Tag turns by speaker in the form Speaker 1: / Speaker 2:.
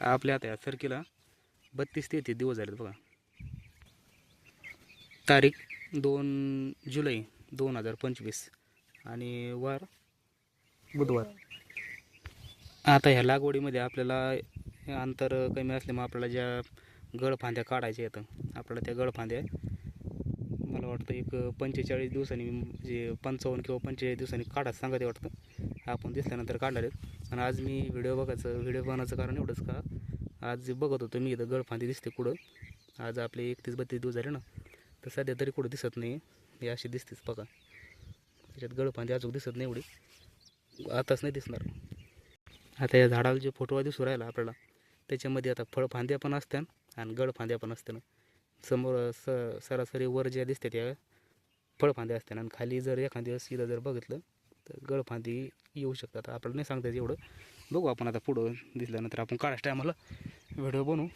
Speaker 1: आपल्या आता या सरकीला बत्तीस तेहतीस दिवस झालेत बघा. तारीख दोन जुलै दोन हजार पंचवीस आणि वार बुधवार. आता ह्या लागवडीमध्ये आपल्याला अंतर कमी असल्यामुळे आपल्याला ज्या गळफांद्या काढायच्या येतं आपल्याला त्या गळफांद्या मला वाटतं एक पंचेचाळीस दिवसांनी म्हणजे पंचावन्न किंवा पंचेचाळीस दिवसांनी काढायचं सांगते वाटतं. आपण दिसल्यानंतर काढणार आहेत. आणि आज मी व्हिडिओ बघायचं व्हिडिओ बनवायचं कारण एवढंच का? आज बघत होतो मी इथं गळफांदी दिसते कुठं? आज आपले एकतीस बत्तीस दिवस झाले ना तर सध्या तरी कुठं दिसत नाही. हे अशी दिसतेच बघा. त्याच्यात गळफांदी अजून दिसत नाही एवढी. आताच नाही दिसणार. आता या झाडाला जे फोटो दिसू राहिला आपल्याला त्याच्यामध्ये आता फळफांद्या पण असत्या आणि गळफांद्या पण असत्या समोर स सरासरी वर ज्या दिसते त्या फळफांद्या असत्या आणि खाली जर एखाद्या दिवस इथं जर बघितलं तर गळफांदी येऊ शकतात. आपल्याला नाही सांगता येत एवढं. बघू आपण आता पुढं दिसल्यानंतर आपण काढायच्या टायमाला व्हिडिओ बनवू.